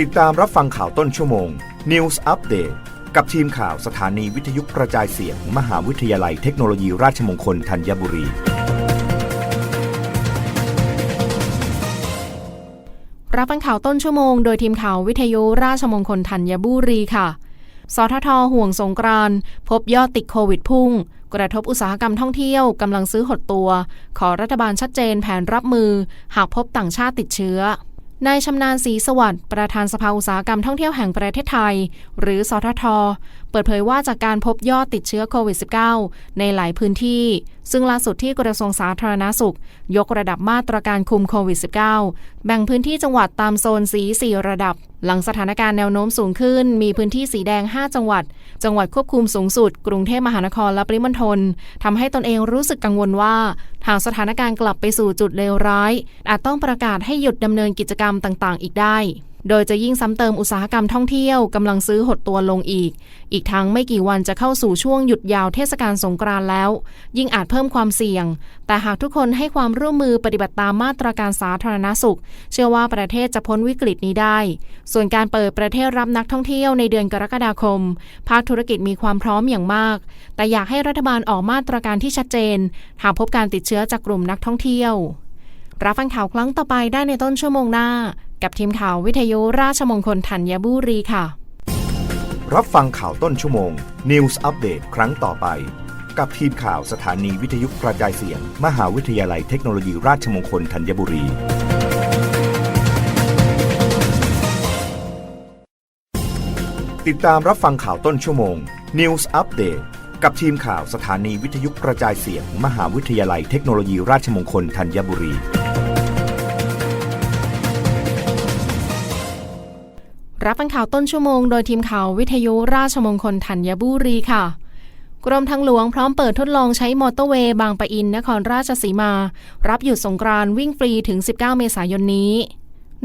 ติดตามรับฟังข่าวต้นชั่วโมง News Update กับทีมข่าวสถานีวิทยุกระจายเสียง มหาวิทยาลัยเทคโนโลยีราชมงคลธัญบุรี รับฟังข่าวต้นชั่วโมง โดยทีมข่าววิทยุราชมงคลธัญบุรีค่ะ สททห่วงสงกรานพบยอดติดโควิดพุ่ง กระทบอุตสาหกรรมท่องเที่ยวกำลังซื้อหดตัว ขอรัฐบาลชัดเจนแผนรับมือ หากพบต่างชาติติดเชื้อ นายชำนาญศรีสวัสดิ์ประธานสภาอุตสาหกรรมท่องเที่ยวแห่งประเทศไทย หรือสททเปิดเผยว่าจากการพบยอดติดเชื้อโควิด -19 ในหลายพื้นที่ ซึ่งล่าสุดที่กระทรวงสาธารณาสุข ยกระดับมาตรการคุมโควิด -19 แบ่งพื้นที่จังหวัดตามโซนสี 4 ระดับ หลังสถานการณ์แนวโน้มสูงขึ้น มีพื้นที่สีแดง 5 จังหวัด จังหวัดควบคุมสูงสุด กรุงเทพมหานครและปริมณฑลทำให้ตนเองรู้สึกกังวลว่าหากสถานการณ์กลับไปสู่จุดเลวร้าย อาจต้องประกาศให้หยุดดำเนินกิจกรรมต่าง ๆ อีกได้ โดยจะยิ่งซ้ำเติมอุตสาหกรรมท่องเที่ยวกำลังซื้อหดตัวลงอีก อีกทั้งไม่กี่วันจะเข้าสู่ช่วงหยุดยาวเทศกาลสงกรานต์แล้ว ยิ่งอาจเพิ่มความเสี่ยง แต่หากทุกคนให้ความร่วมมือปฏิบัติตามมาตรการสาธารณสุข เชื่อว่าประเทศจะพ้นวิกฤตนี้ได้ ส่วนการเปิดประเทศรับนักท่องเที่ยวในเดือนกรกฎาคม ภาคธุรกิจมีความพร้อมอย่างมาก แต่อยากให้รัฐบาลออกมาตรการที่ชัดเจน หากพบการติดเชื้อจากกลุ่มนักท่องเที่ยว รับฟังข่าวครั้งต่อไปได้ในต้นชั่วโมงหน้า กับทีมข่าววิทยุราชมงคลธัญบุรีค่ะ รับฟังข่าวต้นชั่วโมง News Update ครั้งต่อไป กับทีมข่าวสถานีวิทยุกระจายเสียง มหาวิทยาลัยเทคโนโลยีราชมงคลธัญบุรีติดตามรับฟังข่าวต้นชั่วโมง News Update กับทีมข่าวสถานีวิทยุกระจายเสียง มหาวิทยาลัยเทคโนโลยีราชมงคลธัญบุรี รับฟังข่าวต้นชั่วโมงโดยทีมข่าววิทยุราชมงคลธัญบุรีค่ะ กรมทางหลวงพร้อมเปิดทดลองใช้มอเตอร์เวย์บางปะอินนครราชสีมา รับหยุดสงกรานวิ่งฟรีถึง 19 เมษายนนี้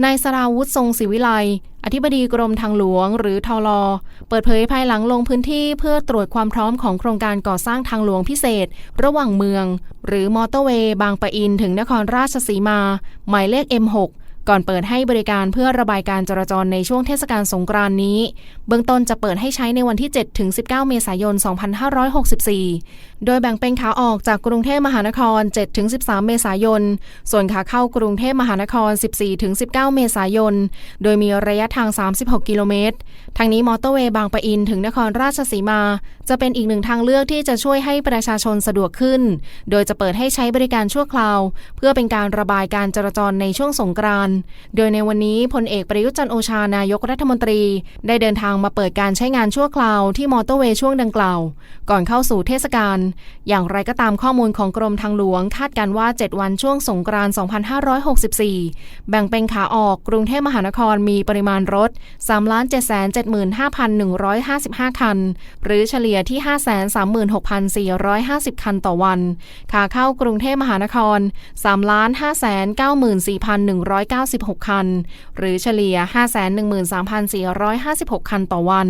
นายสราวุฒิทรงศิวิไลอธิบดีกรมทางหลวงหรือทอลอเปิดเผยภายหลังลงพื้นที่เพื่อตรวจความพร้อมของโครงการก่อสร้างทางหลวงพิเศษ ระหว่างเมือง หรือมอเตอร์เวย์บางปะอินถึงนครราชสีมา หมายเลข M6 ก่อนเปิดให้บริการเพื่อระบายการจราจรในช่วงเทศกาลสงกรานนี้ เบื้องต้นจะเปิดให้ใช้ในวันที่ 7 ถึง 19 เมษายน 2564โดยแบ่งเป็นขาออกจากกรุงเทพมหานคร 7-13 เมษายน ส่วนขาเข้ากรุงเทพมหานคร 14-19 เมษายน โดยมีระยะทาง 36 กิโลเมตร ทางนี้มอเตอร์เวย์บางปะอินถึงนครราชสีมา จะเป็นอีกหนึ่งทางเลือกที่จะช่วยให้ประชาชนสะดวกขึ้น โดยจะเปิดให้ใช้บริการชั่วคราว เพื่อเป็นการระบายการจราจรในช่วงสงกรานต์ โดยในวันนี้พลเอกประยุทธ์จันโอชานายกรัฐมนตรี ได้เดินทางมาเปิดการใช้งานชั่วคราวที่มอเตอร์เวย์ช่วงดังกล่าว ก่อนเข้าสู่เทศกาลอย่างไรก็ตามข้อมูลของกรมทางหลวง คาดการว่า 7 วันช่วงสงกรานต์2564 แบ่งเป็นขาออกกรุงเทพมหานครมีปริมาณรถ 3,775,155 คัน หรือเฉลี่ยที่ 536,450 คันต่อวัน ขาเข้ากรุงเทพมหานคร 3,594,196 คัน หรือเฉลี่ย 513,456 คันต่อวัน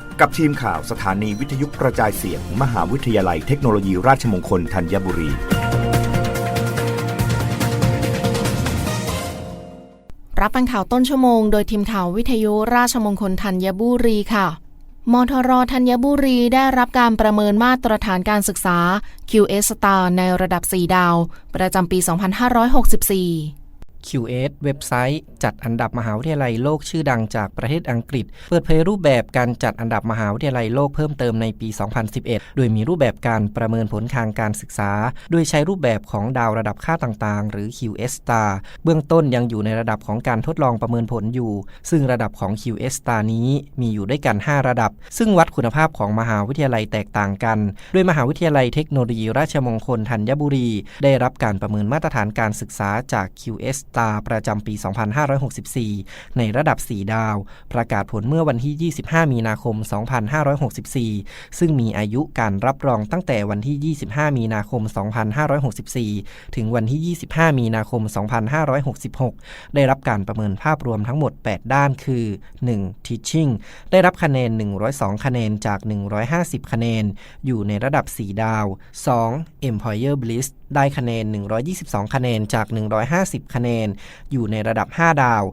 กับทีมข่าวสถานีวิทยุกระจายเสียง มหาวิทยาลัยเทคโนโลยีราชมงคลธัญบุรี รับฟังข่าวต้นชั่วโมง โดยทีมข่าววิทยุราชมงคลธัญบุรีค่ะมทรธัญบุรีได้รับการประเมินมาตรฐานการศึกษา QS Star ในระดับ 4 ดาว ประจำปี 2564 QS เว็บไซต์ จัดอันดับมหาวิทยาลัยโลกชื่อดังจากประเทศอังกฤษ เปิดเผยรูปแบบการจัดอันดับมหาวิทยาลัยโลกเพิ่มเติมในปี 2011 โดยมีรูปแบบการประเมินผลทางการศึกษา โดยใช้รูปแบบของดาวระดับค่าต่างๆ หรือ QS Star เบื้องต้นยังอยู่ในระดับของการทดลองประเมินผลอยู่ ซึ่งระดับของ QS Star นี้มีอยู่ด้วยกัน 5 ระดับ ซึ่งวัดคุณภาพของมหาวิทยาลัยแตกต่างกัน โดยมหาวิทยาลัยเทคโนโลยีราชมงคลธัญบุรี ได้รับการประเมินมาตรฐานการศึกษาจาก QS ตาประจำปี 2564 ในระดับ 4 ดาว ประกาศผลเมื่อวันที่ 25 มีนาคม 2564 ซึ่งมีอายุการรับรองตั้งแต่วันที่ 25 มีนาคม 2564 ถึงวันที่ 25 มีนาคม 2566 ได้รับการประเมินภาพรวมทั้งหมด 8 ด้านคือ 1. Teaching ได้รับคะแนน 102 คะแนนจาก 150 คะแนน อยู่ในระดับ 4 ดาว 2. Employer Bliss ได้คะแนน 122 คะแนนจาก 150 คะแนน อยู่ในระดับ 5 ดาว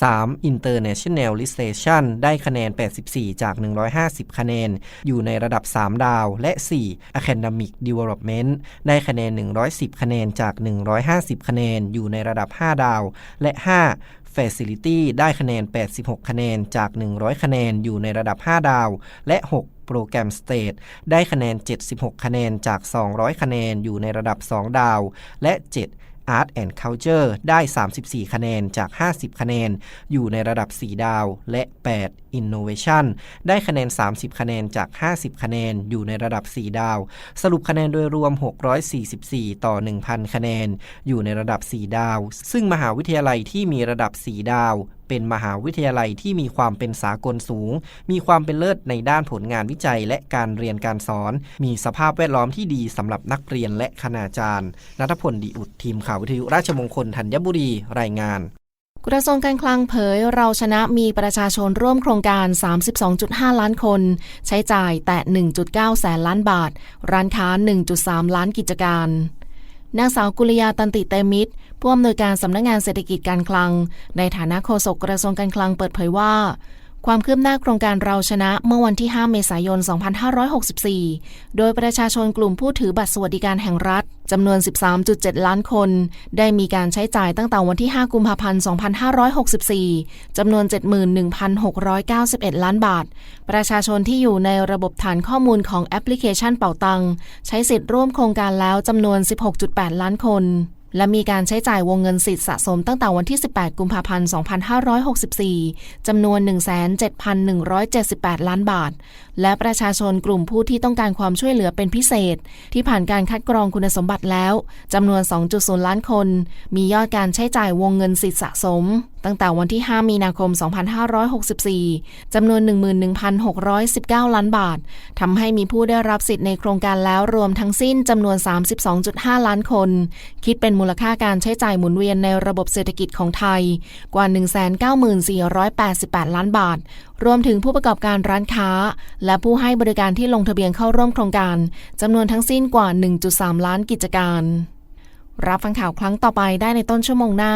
3. Internationalization ได้คะแนน 84 จาก 150 คะแนน อยู่ในระดับ 3 ดาว และ 4. Academic Development ได้คะแนน 110 คะแนนจาก 150 คะแนน อยู่ในระดับ 5 ดาว และ 5. Facility ได้คะแนน 86 คะแนนจาก 100 คะแนนอยู่ในระดับ 5 ดาว และ 6 โปรแกรม State ได้คะแนน 76 คะแนนจาก 200 คะแนนอยู่ในระดับ 2 ดาว และ 7 Art and Culture ได้ 34 คะแนนจาก 50 คะแนน อยู่ในระดับ 4 ดาว และ 8 Innovation ได้คะแนน 30 คะแนนจาก 50 คะแนน อยู่ในระดับ 4 ดาว สรุปคะแนนโดยรวม 644 ต่อ 1,000 คะแนน อยู่ในระดับ 4 ดาว ซึ่งมหาวิทยาลัยที่มีระดับ 4 ดาว เป็นมหาวิทยาลัยที่มีความเป็นสากลสูง มีความเป็นเลิศในด้านผลงานวิจัยและการเรียนการสอน มีสภาพแวดล้อมที่ดีสำหรับนักเรียนและคณาจารย์นัทพลดีอุดทีมข่าววิทยุราชมงคลธัญบุรีรายงานกระทรวงการคลังเผยเราชนะมีประชาชนร่วมโครงการ 32.5 ล้านคน ใช้จ่ายแต่ 1.9 แสนล้านบาท ร้านค้า 1.3 ล้านกิจการ นางสาวกุลยาตันติเตมิตรผู้อำนวยการสำนักงงานเศรษฐกิจการคลัง ในฐานะโฆษกกระทรวงการคลังเปิดเผยว่า ความคืบหน้าโครงการเราชนะเมื่อวันที่ 5 เมษายน 2564 โดยประชาชนกลุ่มผู้ถือบัตรสวัสดิการแห่งรัฐจำนวน 13.7 ล้านคน ได้มีการใช้จ่ายตั้งแต่วันที่ 5 กุมภาพันธ์ 2564 จำนวน 71,691 ล้านบาท ประชาชนที่อยู่ในระบบฐานข้อมูลของแอปพลิเคชันเป่าตัง ใช้สิทธิ์ร่วมโครงการแล้วจำนวน 16.8 ล้านคน และมีการใช้จ่ายวงเงินสิทธิ์สะสมตั้งแต่วันที่ 18 กุมภาพันธ์ 2564 จำนวน 171,78 ล้านบาท และประชาชนกลุ่มผู้ที่ต้องการความช่วยเหลือเป็นพิเศษ ที่ผ่านการคัดกรองคุณสมบัติแล้วจำนวน 2.0 ล้านคน มียอดการใช้จ่ายวงเงินสิทธิสะสม ตั้งแต่วันที่ 5 มีนาคม 2564 จำนวน 11,619 ล้านบาททำให้มีผู้ได้รับสิทธิ์ในโครงการแล้วรวมทั้งสิ้นจำนวน 32.5 ล้านคน คิดเป็นมูลค่าการใช้จ่ายหมุนเวียนในระบบเศรษฐกิจของไทยกว่า 194,88 ล้านบาท รวมถึงผู้ประกอบการร้านค้า และผู้ให้บริการที่ลงทะเบียนเข้าร่วมโครงการจำนวนทั้งสิ้นกว่า 1.3 ล้านกิจการ รับฟังข่าวครั้งต่อไปได้ในต้นชั่วโมงหน้า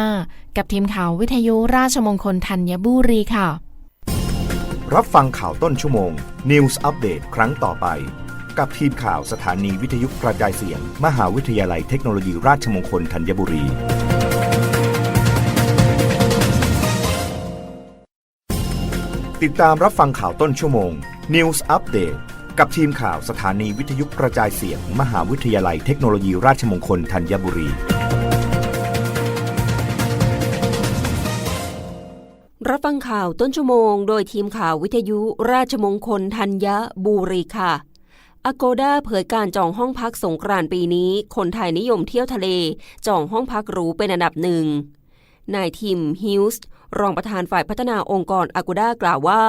กับทีมข่าววิทยุราชมงคลธัญบุรีค่ะ รับฟังข่าวต้นชั่วโมง News อัปเดตครั้งต่อไป กับทีมข่าวสถานีวิทยุกระจายเสียง มหาวิทยาลัยเทคโนโลยีราชมงคลธัญบุรี ติดตามรับฟังข่าวต้นชั่วโมง News อัปเดตกับทีมข่าวสถานีวิทยุกระจายเสียง มหาวิทยาลัยเทคโนโลยีราชมงคลธัญบุรี รับฟังข่าวต้นชั่วโมง โดยทีมข่าววิทยุราชมงคลธัญบุรีค่ะอโกดาเผยการจองห้องพักสงกรานต์ปีนี้ คนไทยนิยมเที่ยวทะเล จองห้องพักหรูเป็นอันดับหนึ่งนายทิมฮิลส์ รองประธานฝ่ายพัฒนาองค์กรอากูด้ากล่าวว่า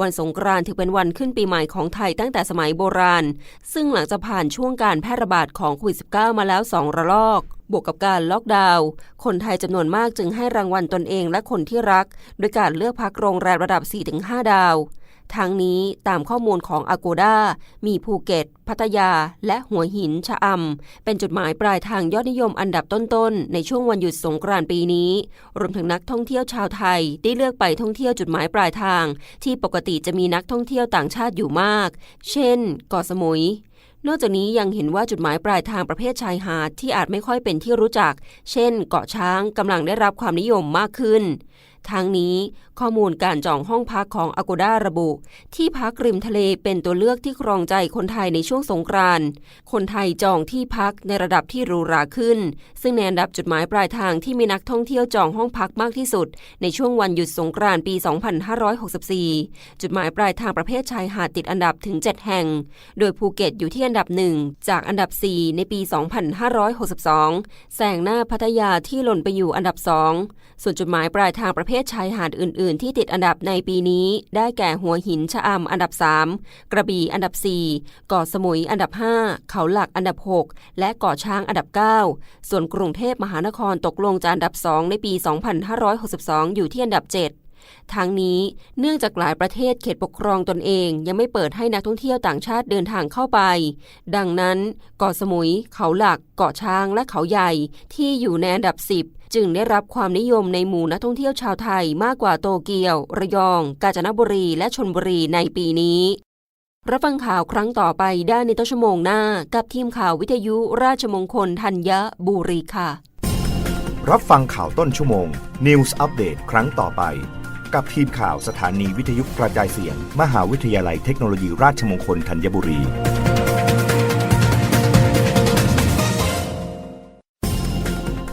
วันสงกรานต์ถือเป็นวันขึ้นปีใหม่ของไทยตั้งแต่สมัยโบราณ ซึ่งหลังจากผ่านช่วงการแพร่ระบาดของโควิด -19 มาแล้ว2ระลอก บวกกับการล็อกดาวน์คนไทยจำนวนมากจึงให้รางวัลตนเองและคนที่รัก โดยการเลือกพักโรงแรมระดับ 4-5 ดาว ทั้งนี้ตามข้อมูลของ Agoda มีภูเก็ต พัทยา และหัวหินชะอำ เป็นจุดหมายปลายทางยอดนิยมอันดับต้นๆ ในช่วงวันหยุดสงกรานต์ปีนี้ รวมถึงนักท่องเที่ยวชาวไทยได้เลือกไปท่องเที่ยวจุดหมายปลายทาง ที่ปกติจะมีนักท่องเที่ยวต่างชาติอยู่มาก เช่นเกาะสมุยนอกจากนี้ยังเห็นว่าจุดหมายปลายทางประเภทชายหาดที่อาจไม่ค่อยเป็นที่รู้จัก เช่น เกาะช้างกำลังได้รับความนิยมมากขึ้น ทั้งนี้ข้อมูลการจองห้องพักของ Agoda ระบุ ที่พักริมทะเลเป็นตัวเลือกที่ครองใจคนไทยในช่วงสงกรานต์คนไทยจองที่พักในระดับที่หรูหราขึ้น ซึ่งในอันดับจุดหมายปลายทางที่มีนักท่องเที่ยวจองห้องพักมากที่สุด ในช่วงวันหยุดสงกรานต์ปี 2564 จุดหมายปลายทางประเภทชายหาดติดอันดับถึง 7 แห่ง โดยภูเก็ตอยู่ที่อันดับหนึ่งจากอันดับ 4 ในปี 2562แซงหน้าพัทยาที่หล่นไปอยู่อันดับ 2 ส่วนจุดหมายปลายทางประเภทชายหาดอื่น ๆ ที่ติดอันดับในปีนี้ ได้แก่หัวหินชะอำอันดับ 3 กระบี่อันดับ 4 เกาะสมุยอันดับ 5 เขาหลักอันดับ 6 และเกาะช้างอันดับ 9 ส่วนกรุงเทพมหานครตกลงจากอันดับ 2 ในปี 2562 อยู่ที่อันดับ 7ทั้งนี้เนื่องจากหลายประเทศเขตปกครองตนเองยังไม่เปิดให้นักท่องเที่ยวต่างชาติเดินทางเข้าไป ดังนั้นเกาะสมุย เขาหลัก เกาะช้างและเขาใหญ่ที่อยู่ในอันดับ10 จึงได้รับความนิยมในหมู่นักท่องเที่ยวชาวไทยมากกว่าโตเกียว ระยอง กาญจนบุรีและชนบุรีในปีนี้ รับฟังข่าวครั้งต่อไปได้ในต้นชั่วโมงหน้า กับทีมข่าววิทยุราชมงคลธัญบุรีค่ะ รับฟังข่าวต้นชั่วโมง News อัปเดตครั้งต่อไป กับทีมข่าวสถานีวิทยุกระจายเสียง มหาวิทยาลัยเทคโนโลยีราชมงคลธัญบุรี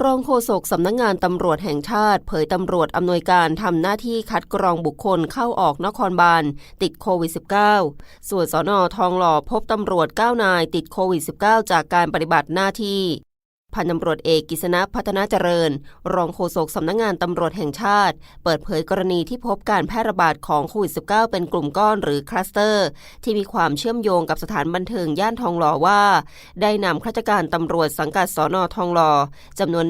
รองโฆษกสำนักงงานตำรวจแห่งชาติ เผยตำรวจอำนวยการทำหน้าที่คัดกรองบุคคลเข้าออกนครบาลติดโควิด -19 ส่วนสอนอทองหล่อพบตำรวจ 9 นายติดโควิด -19 จากการปฏิบัติหน้าที่ พันตำรวจเอกกิษณะพัฒนาเจริญ รองโฆษกสำนักงงานตำรวจแห่งชาติ เปิดเผยกรณีที่พบการแพร่ระบาดของโควิด -19 เป็นกลุ่มก้อนหรือคลัสเตอร์ ที่มีความเชื่อมโยงกับสถานบันเทิงย่านทองหล่อว่า ได้นำข้าราชการตำรวจสังกัดสอนอทองหล่อจำนวน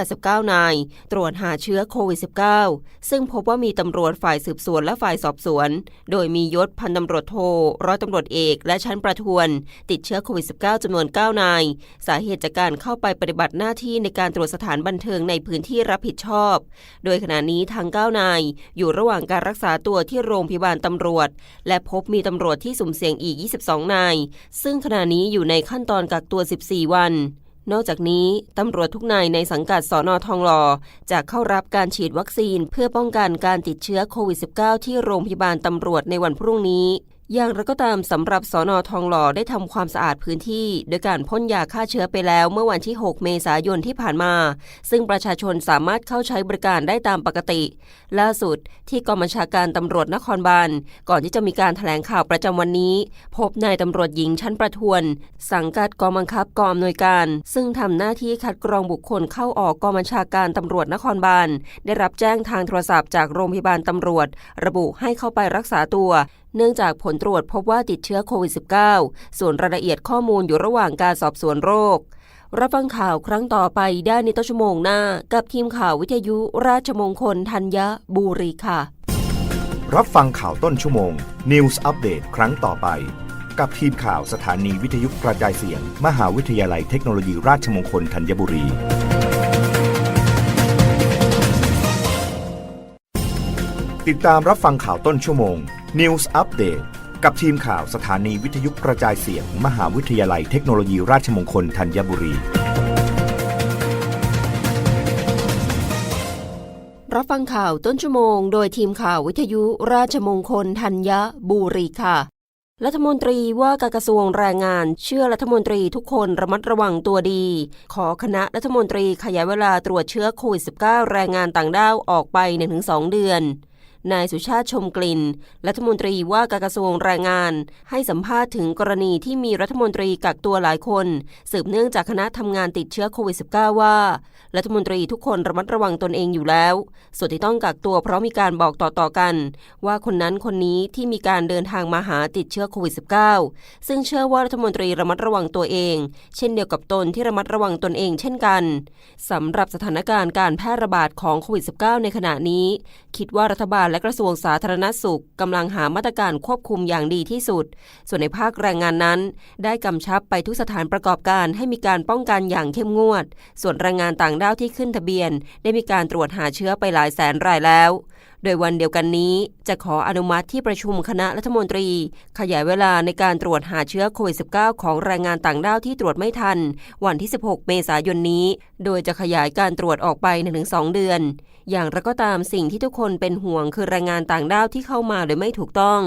189 นาย ตรวจหาเชื้อโควิด -19 ซึ่งพบว่ามีตำรวจฝ่ายสืบสวนและฝ่ายสอบสวน โดยมียศพันตำรวจโทร้อยตำรวจเอก และชั้นประทวน ติดเชื้อโควิด -19 จำนวน 9 นาย สาเหตุจากการเข้าไปปฏิบัติหน้าที่ในการตรวจสถานบันเทิงในพื้นที่รับผิดชอบ โดยขณะนี้ทั้ง9นายอยู่ระหว่างการรักษาตัวที่โรงพยาบาลตำรวจ และพบมีตำรวจที่สุ่มเสี่ยงอีก 22 นาย ซึ่งขณะนี้อยู่ในขั้นตอนกักตัว 14 วันนอกจากนี้ ตำรวจทุกนายในสังกัดสอนอทองหล่อจะเข้ารับการฉีดวัคซีนเพื่อป้องกันการติดเชื้อโควิด -19 ที่โรงพยาบาลตำรวจในวันพรุ่งนี้ อย่างไรก็ตามสำหรับสอนอทองหล่อได้ทำความสะอาดพื้นที่ โดยการพ่นยาฆ่าเชื้อไปแล้วเมื่อวันที่ 6 เมษายนที่ผ่านมา ซึ่งประชาชนสามารถเข้าใช้บริการได้ตามปกติ ล่าสุดที่กองบัญชาการตำรวจนครบาลก่อนที่จะมีการแถลงข่าวประจำวันนี้ พบนายตำรวจหญิงชั้นประทวน สังกัดกองบังคับกองอำนวยการ ซึ่งทำหน้าที่คัดกรองบุคคลเข้าออกกองบัญชาการตำรวจนครบาลได้รับแจ้งทางโทรศัพท์จากโรงพยาบาลตำรวจ ระบุให้เข้าไปรักษาตัวเนื่องจากผลตรวจพบว่าติดเชื้อโควิด -19 ส่วนรายละเอียดข้อมูลอยู่ระหว่างการสอบสวนโรค รับฟังข่าวครั้งต่อไปได้ในต้นชั่วโมงหน้า กับทีมข่าววิทยุราชมงคลธัญบุรีค่ะ รับฟังข่าวต้นชั่วโมง News อัปเดตครั้งต่อไป กับทีมข่าวสถานีวิทยุกระจายเสียง มหาวิทยาลัยเทคโนโลยีราชมงคลธัญบุรีติดตามรับฟังข่าวต้นชั่วโมง News อัปเดตกับทีมข่าวสถานีวิทยุกระจายเสียง มหาวิทยาลัยเทคโนโลยีราชมงคลธัญบุรี รับฟังข่าวต้นชั่วโมง โดยทีมข่าววิทยุราชมงคลธัญบุรีค่ะ รัฐมนตรีว่าการกระทรวงแรงงานเชื่อรัฐมนตรีทุกคนระมัดระวังตัวดี ขอคณะรัฐมนตรีขยายเวลาตรวจเชื้อโควิด -19 แรงงานต่างด้าวออกไป 1-2 เดือน นายสุชาติชมกลิ่น รัฐมนตรีว่าการกระทรวงแรงงาน ให้สัมภาษณ์ถึงกรณีที่มีรัฐมนตรีกักตัวหลายคน สืบเนื่องจากคณะทำงานติดเชื้อโควิด -19 ว่า รัฐมนตรีทุกคนระมัดระวังตนเองอยู่แล้ว ส่วนที่ต้องกักตัวเพราะมีการบอกต่อๆกัน ว่าคนนั้นคนนี้ที่มีการเดินทางมาหาติดเชื้อโควิด -19 ซึ่งเชื่อว่ารัฐมนตรีระมัดระวังตัวเอง เช่นเดียวกับตนที่ระมัดระวังตนเองเช่นกันสำหรับสถานการณ์การแพร่ระบาดของโควิด -19 ในขณะนี้ คิดว่ารัฐบาลและกระทรวงสาธารณสุขกำลังหามาตรการควบคุมอย่างดีที่สุด ส่วนในภาคแรงงานนั้น ได้กำชับไปทุกสถานประกอบการให้มีการป้องกันอย่างเข้มงวด ส่วนแรงงานต่างด้าวที่ขึ้นทะเบียน ได้มีการตรวจหาเชื้อไปหลายแสนรายแล้ว โดยวันเดียวกันนี้จะขออนุมัติที่ประชุมคณะรัฐมนตรี ขยายเวลาในการตรวจหาเชื้อโควิด -19 ของแรงงานต่างด้าวที่ตรวจไม่ทัน วันที่ 16 เมษายนนี้ โดยจะขยายการตรวจออกไป 1-2 เดือน อย่างไรก็ตามสิ่งที่ทุกคนเป็นห่วงคือแรงงานต่างด้าวที่เข้ามาโดยไม่ถูกต้อง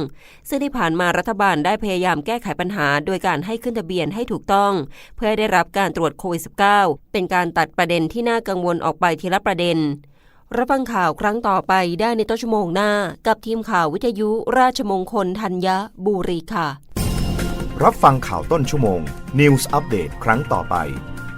ซึ่งที่ผ่านมารัฐบาลได้พยายามแก้ไขปัญหา โดยการให้ขึ้นทะเบียนให้ถูกต้อง เพื่อได้รับการตรวจโควิด -19 เป็นการตัดประเด็นที่น่ากังวลออกไปทีละประเด็น รับฟังข่าวครั้งต่อไปได้ในต้นชั่วโมงหน้า กับทีมข่าววิทยุราชมงคลธัญบุรีค่ะ รับฟังข่าวต้นชั่วโมง News อัปเดตครั้งต่อไป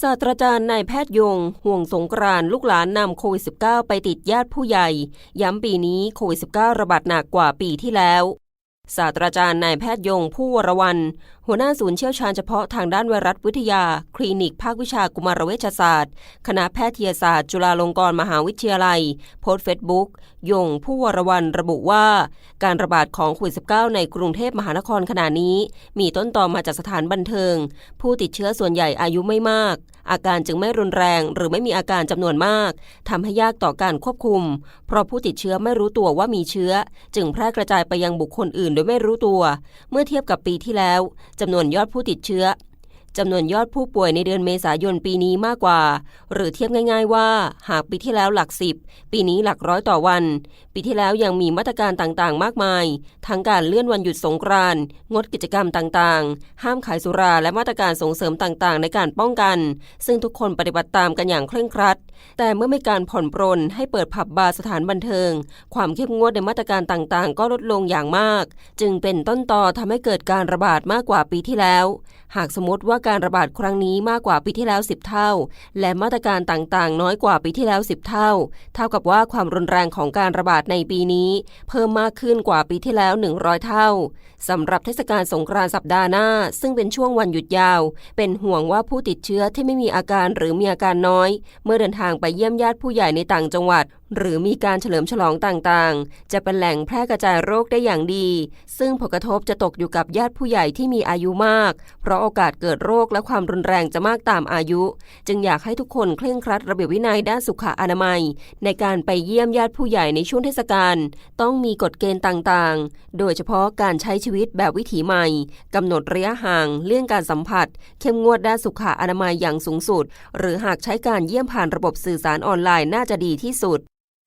ศาสตราจารย์นายแพทย์ยง ห่วงสงกรานลูกหลานนำโควิด -19 ไปติดญาติผู้ใหญ่ ย้ำปีนี้โควิด -19 ระบาดหนักกว่าปีที่แล้วศาสตราจารย์นายแพทย์ยงผู้วรวัน หัวหน้าศูนย์เชี่ยวชาญเฉพาะทางด้านไวรัสวิทยา คลินิก ภาควิชากุมารเวชศาสตร์ คณะแพทยศาสตร์ จุฬาลงกรณ์มหาวิทยาลัย โพสต์เฟซบุ๊กยงผู้วรวันระบุว่า การระบาดของโควิด -19 ในกรุงเทพมหานครขณะนี้ มีต้นตอมาจากสถานบันเทิง ผู้ติดเชื้อส่วนใหญ่อายุไม่มาก อาการจึงไม่รุนแรง หรือไม่มีอาการจำนวนมากทำให้ยากต่อการควบคุม เพราะผู้ติดเชื้อไม่รู้ตัวว่ามีเชื้อ จึงแพร่กระจายไปยังบุคคลอื่นโดยไม่รู้ตัว เมื่อเทียบกับปีที่แล้วจำนวนยอดผู้ติดเชื้อ จำนวนยอดผู้ป่วยในเดือนเมษายนปีนี้มากกว่า หรือเทียบง่าย ๆ ว่า หากปีที่แล้วหลักสิบปีนี้หลักร้อยต่อวัน ปีที่แล้วยังมีมาตรการต่างๆ มากมาย ทั้งการเลื่อนวันหยุดสงกรานต์งดกิจกรรมต่างๆ ห้ามขายสุราและมาตรการส่งเสริมต่างๆ ในการป้องกัน ซึ่งทุกคนปฏิบัติตามกันอย่างเคร่งครัด แต่เมื่อมีการผ่อนปรนให้เปิดผับบาร์สถานบันเทิง ความเข้มงวดในมาตรการต่างๆ ก็ลดลงอย่างมาก จึงเป็นต้นตอทำให้เกิดการระบาดมากกว่าปีที่แล้ว หากสมมติว่าการระบาดครั้งนี้มากกว่าปีที่แล้ว 10 เท่า และมาตรการต่างๆ น้อยกว่าปีที่แล้ว 10 เท่า เท่ากับว่าความรุนแรงของการระบาดในปีนี้ เพิ่มมากขึ้นกว่าปีที่แล้ว 100 เท่าสำหรับเทศกาลสงกรานต์สัปดาห์หน้า ซึ่งเป็นช่วงวันหยุดยาว เป็นห่วงว่าผู้ติดเชื้อที่ไม่มีอาการหรือมีอาการน้อย เมื่อเดินทางไปเยี่ยมญาติผู้ใหญ่ในต่างจังหวัด หรือมีการเฉลิมฉลองต่างๆ จะเป็นแหล่งแพร่กระจายโรคได้อย่างดี ซึ่งผลกระทบจะตกอยู่กับญาติผู้ใหญ่ที่มีอายุมาก เพราะโอกาสเกิดโรคและความรุนแรงจะมากตามอายุ จึงอยากให้ทุกคนเคร่งครัดระเบียบวินัยด้านสุขอนามัย ในการไปเยี่ยมญาติผู้ใหญ่ในช่วงเทศกาลต้องมีกฎเกณฑ์ต่างๆ โดยเฉพาะการใช้ชีวิตแบบวิถีใหม่กำหนดระยะห่างเลี่ยงการสัมผัส เข้มงวดด้านสุขอนามัยอย่างสูงสุด หรือหากใช้การเยี่ยมผ่านระบบสื่อสารออนไลน์น่าจะดีที่สุด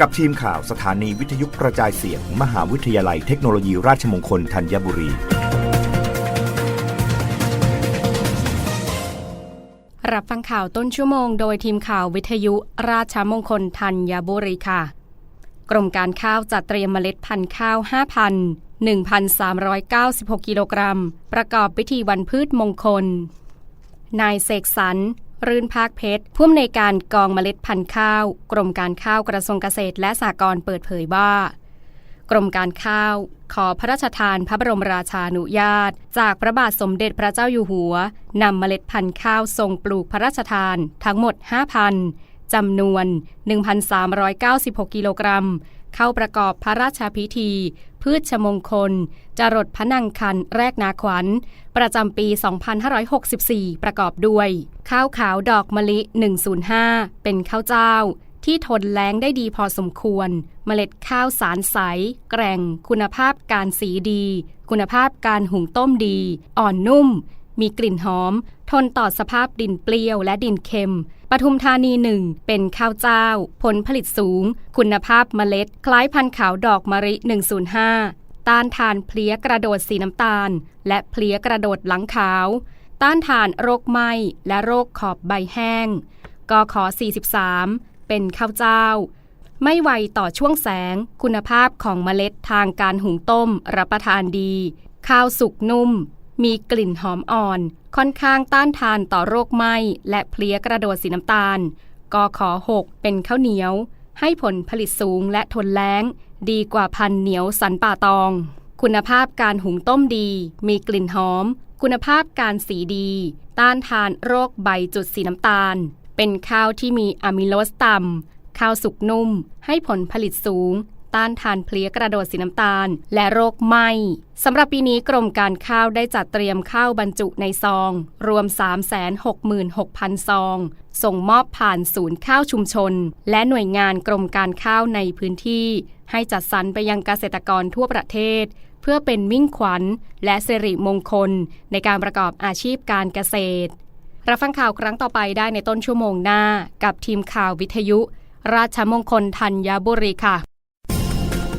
กับทีมข่าวสถานีวิทยุกระจายเสียง มหาวิทยาลัยเทคโนโลยีราชมงคลธัญบุรี รับฟังข่าวต้นชั่วโมง โดยทีมข่าววิทยุราชมงคลธัญบุรีค่ะ กรมการข้าวจัดเตรียมเมล็ดพันธุ์ข้าว 5,000 1,396 กิโลกรัม ประกอบพิธีวันพืชมงคล นายเสกสรร รื่นภาคเพชรผู้อำนวยการกองเมล็ดพันธุ์ข้าว กรมการข้าวกระทรวงเกษตรและสหกรณ์เปิดเผยว่ากรมการข้าว ขอพระราชทานพระบรมราชานุญาต จากพระบาทสมเด็จพระเจ้าอยู่หัวนำเมล็ดพันธุ์ข้าวส่งปลูกพระราชทานทั้งหมด 5,000จำนวน 1,396 กิโลกรัม เข้าประกอบพระราชพิธี พืชชมงคล จรดพะนังคันแรกนาขวัญ ประจำปี 2564 ประกอบด้วย ข้าวขาวดอกมะลิ 105 เป็นข้าวเจ้า ที่ทนแล้งได้ดีพอสมควร เมล็ดข้าวสารใส แกร่ง คุณภาพการสีดี คุณภาพการหุงต้มดี อ่อนนุ่ม มีกลิ่นหอม ทนต่อสภาพดินเปรี้ยวและดินเค็ม ปทุมธานีหนึ่งเป็นข้าวเจ้า ผลผลิตสูง คุณภาพเมล็ด คล้ายพันธุ์ขาวดอกมะริ 105 ต้านทานเพลี้ยกระโดดสีน้ำตาล และเพลี้ยกระโดดหลังขาว ต้านทานโรคไหม้และโรคขอบใบแห้งกขอ43 เป็นข้าวเจ้า ไม่ไวต่อช่วงแสง คุณภาพของเมล็ดทางการหุงต้มรับประทานดี ข้าวสุกนุ่ม มีกลิ่นหอมอ่อน ค่อนข้างต้านทานต่อโรคไหม้และเพลี้ยกระโดดสีน้ำตาลกขอ6เป็นข้าวเหนียว ให้ผลผลิตสูงและทนแล้ง ดีกว่าพันเหนียวสันป่าตอง คุณภาพการหุงต้มดี มีกลิ่นหอม คุณภาพการสีดี ต้านทานโรคใบจุดสีน้ำตาล เป็นข้าวที่มีอะมิโลสต่ำข้าวสุกนุ่ม ให้ผลผลิตสูง ต้านทานเพลี้ยกระโดดสีน้ำตาล และโรคไหมสำหรับปีนี้กรมการข้าวได้จัดเตรียมข้าวบรรจุในซอง รวม 366,000 ซอง ส่งมอบผ่านศูนย์ข้าวชุมชน และหน่วยงานกรมการข้าวในพื้นที่ ให้จัดสรรไปยังเกษตรกรทั่วประเทศ เพื่อเป็นมิ่งขวัญ และสิริมงคล ในการประกอบอาชีพการเกษตร รับฟังข่าวครั้งต่อไปได้ในต้นชั่วโมงหน้า กับทีมข่าววิทยุ ราชมงคลธัญบุรีค่ะ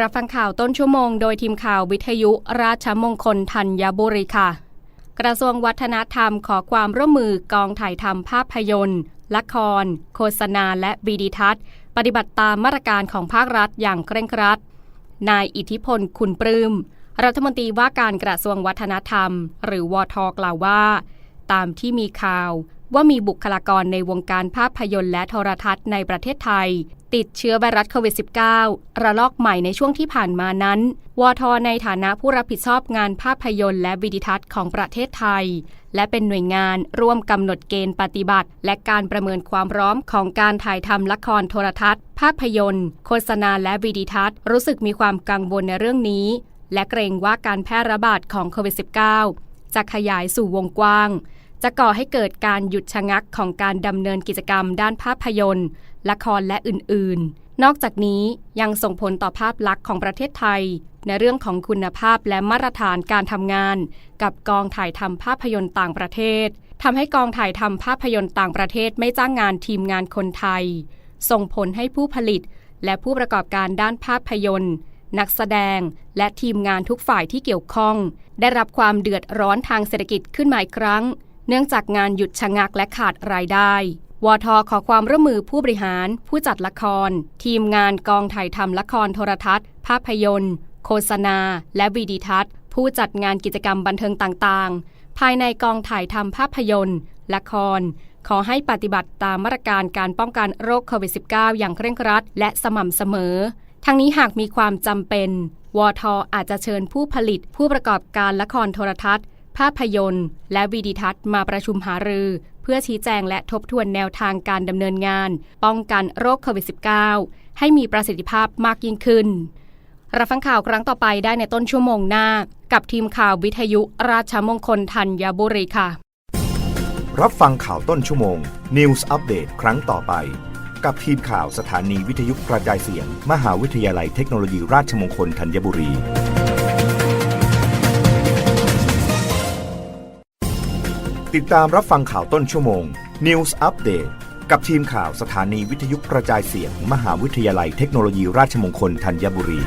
รับฟังข่าวต้นชั่วโมงโดยทีมข่าววิทยุราชมงคลธัญบุรีค่ะ กระทรวงวัฒนธรรมขอความร่วมมือกองถ่ายทำภาพยนตร์ ละคร โฆษณาและวีดิทัศน์ปฏิบัติตามมาตรการของภาครัฐอย่างเคร่งครัด นายอิทธิพลคุณปลื้มรัฐมนตรีว่าการกระทรวงวัฒนธรรม หรือวทกล่าวว่า ตามที่มีข่าวว่ามีบุคลากรในวงการภาพยนตร์และโทรทัศน์ในประเทศไทย ติดเชื้อไวรัสโควิด -19 ระลอกใหม่ในช่วงที่ผ่านมานั้น วท ในฐานะผู้รับผิดชอบงานภาพยนตร์และวิดิทัศน์ของประเทศไทย และเป็นหน่วยงานร่วมกำหนดเกณฑ์ปฏิบัติ และการประเมินความพร้อมของการถ่ายทำละครโทรทัศน์ ภาพยนตร์ โฆษณาและวิดิทัศน์ รู้สึกมีความกังวลในเรื่องนี้ และเกรงว่าการแพร่ระบาดของโควิด -19 จะขยายสู่วงกว้างจะก่อให้เกิดการหยุดชะงักของการดำเนินกิจกรรมด้านภาพยนตร์ ละครและอื่นๆ นอกจากนี้ยังส่งผลต่อภาพลักษณ์ของประเทศไทย ในเรื่องของคุณภาพและมาตรฐานการทำงาน กับกองถ่ายทำภาพยนตร์ต่างประเทศทำให้กองถ่ายทำภาพยนตร์ต่างประเทศไม่จ้างงานทีมงานคนไทย ส่งผลให้ผู้ผลิต และผู้ประกอบการด้านภาพยนตร์ นักแสดง และทีมงานทุกฝ่ายที่เกี่ยวข้อง ได้รับความเดือดร้อนทางเศรษฐกิจขึ้นมาอีกครั้ง เนื่องจากงานหยุดชะงักและขาดรายได้ วทขอความร่วมมือผู้บริหาร ผู้จัดละคร ทีมงานกองถ่ายทำละครโทรทัศน์ ภาพยนตร์ โฆษณา และวีดิทัศน์ ผู้จัดงานกิจกรรมบันเทิงต่างๆ ภายในกองถ่ายทำภาพยนตร์ ละคร ขอให้ปฏิบัติตามมาตรการการป้องกันโรคโควิด -19 อย่างเคร่งครัด และสม่ำเสมอ ทั้งนี้หากมีความจำเป็นวทอาจจะเชิญผู้ผลิตผู้ประกอบการละครโทรทัศน์ ภาพยนตร์ และวีดิทัศน์มาประชุมหารือ เพื่อชี้แจงและทบทวนแนวทางการดำเนินงาน ป้องกันโรคโควิด -19 ให้มีประสิทธิภาพมากยิ่งขึ้น รับฟังข่าวครั้งต่อไปได้ในต้นชั่วโมงหน้า กับทีมข่าววิทยุราชมงคลธัญบุรีค่ะ รับฟังข่าวต้นชั่วโมง News อัปเดตครั้งต่อไป กับทีมข่าวสถานีวิทยุกระจายเสียง มหาวิทยาลัยเทคโนโลยีราชมงคลธัญบุรี ติดตามรับฟังข่าวต้นชั่วโมง News อัปเดตกับทีมข่าวสถานีวิทยุกระจายเสียง มหาวิทยาลัยเทคโนโลยีราชมงคลธัญบุรี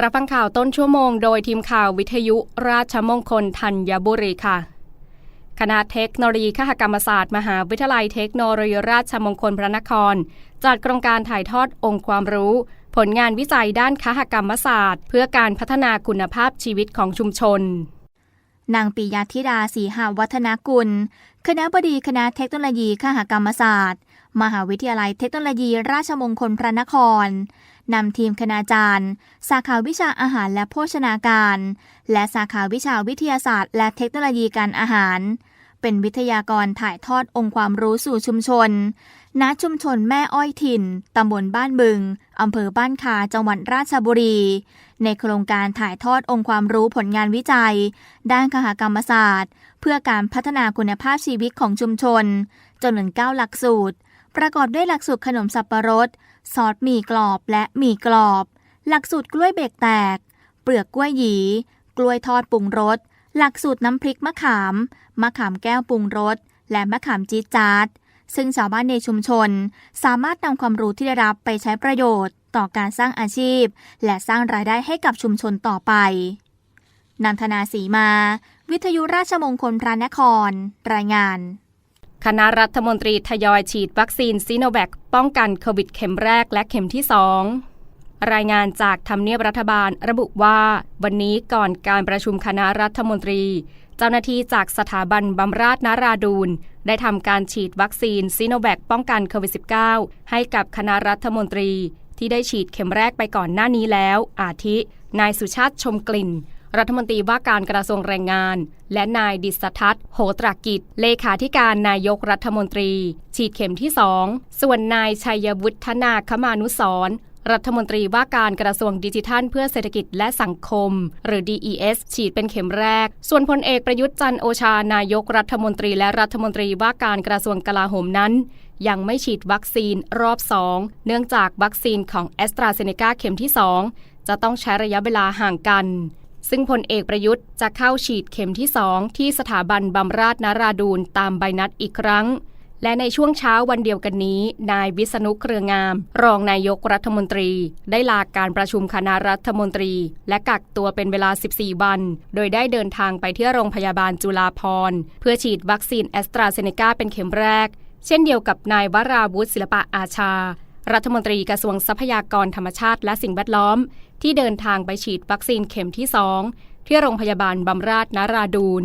รับฟังข่าวต้นชั่วโมงโดยทีมข่าววิทยุราชมงคลธัญบุรีค่ะคณะเทคโนโลยีคหกรรมศาสตร์มหาวิทยาลัยเทคโนโลยีราชมงคลพระนคร จัดโครงการถ่ายทอดองค์ความรู้ ผลงานวิจัยด้านคหกรรมศาสตร์ เพื่อการพัฒนาคุณภาพชีวิตของชุมชน นางปิยธิดาศรีหาวัฒนกุล คณะบดีคณะเทคโนโลยีคหกรรมศาสตร์ มหาวิทยาลัยเทคโนโลยีราชมงคลพระนครนำทีมคณาจารย์ สาขาวิชาอาหารและโภชนาการ และสาขาวิชาวิทยาศาสตร์ และเทคโนโลยีการอาหาร เป็นวิทยากรถ่ายทอดองค์ความรู้สู่ชุมชน ณชุมชนแม่อ้อยถิ่น ตำบลบ้านบึง อำเภอบ้านคา จังหวัดราชบุรี ในโครงการถ่ายทอดองค์ความรู้ผลงานวิจัย ด้านคหกรรมศาสตร์ เพื่อการพัฒนาคุณภาพชีวิตของชุมชนจนถึง9หลักสูตร ประกอบด้วยหลักสูตรขนมสับปะรด ซอสหมี่กรอบและหมี่กรอบ หลักสูตรกล้วยเบรกแตก เปลือกกล้วยหยี กล้วยทอดปรุงรส หลักสูตรน้ำพริกมะขาม มะขามแก้วปรุงรส และมะขามจี๊ดจ๊าด ซึ่งชาวบ้านในชุมชน สามารถนำความรู้ที่ได้รับไปใช้ประโยชน์ ต่อการสร้างอาชีพ และสร้างรายได้ให้กับชุมชนต่อไปนันทนาสีมา วิทยุราชมงคลพระนคร รายงาน คณะรัฐมนตรีทยอยฉีดวัคซีนซีโนแวคป้องกันโควิดเข็มแรกและเข็มที่2รายงานจากทำเนียบรัฐบาลระบุว่า วันนี้ก่อนการประชุมคณะรัฐมนตรี เจ้าหน้าที่จากสถาบันบำราศนาราดูน ได้ทำการฉีดวัคซีนซีโนแวคป้องกันโควิด -19 ให้กับคณะรัฐมนตรี ที่ได้ฉีดเข็มแรกไปก่อนหน้านี้แล้ว อาทิ นายสุชาติชมกลิ่น รัฐมนตรีว่าการกระทรวงแรงงาน และนายดิษทัศน์โหตรกิจ เลขาธิการนายกรัฐมนตรี ฉีดเข็มที่ 2 ส่วนนายชัยวุฒนาคมานุสร รัฐมนตรีว่าการกระทรวงดิจิทัล เพื่อเศรษฐกิจและสังคม หรือ DES ฉีดเป็นเข็มแรก ส่วนพลเอกประยุทธ์จันทร์โอชานายกรัฐมนตรีและรัฐมนตรีว่าการกระทรวงกลาโหมนั้น ยังไม่ฉีดวัคซีนรอบ 2 เนื่องจากวัคซีนของแอสตราเซเนกาเข็มที่ 2 จะต้องใช้ระยะเวลาห่างกัน ซึ่งพลเอกประยุทธ์จะเข้าฉีดเข็มที่ 2 ที่สถาบันบำราศนาราดูนตามใบนัดอีกครั้ง และในช่วงเช้าวันเดียวกันนี้ นายวิษณุเครืองาม รองนายกรัฐมนตรี ได้ลาการประชุมคณะรัฐมนตรี และกักตัวเป็นเวลา 14 วัน โดยได้เดินทางไปที่โรงพยาบาลจุฬาภรณ์เพื่อฉีดวัคซีนแอสตราเซเนกาเป็นเข็มแรก เช่นเดียวกับนายวราวุฒิศิลปะอาชา รัฐมนตรีกระทรวงทรัพยากรธรรมชาติและสิ่งแวดล้อม ที่เดินทางไปฉีดวัคซีนเข็มที่ 2 ที่โรงพยาบาลบำราศนาราดูน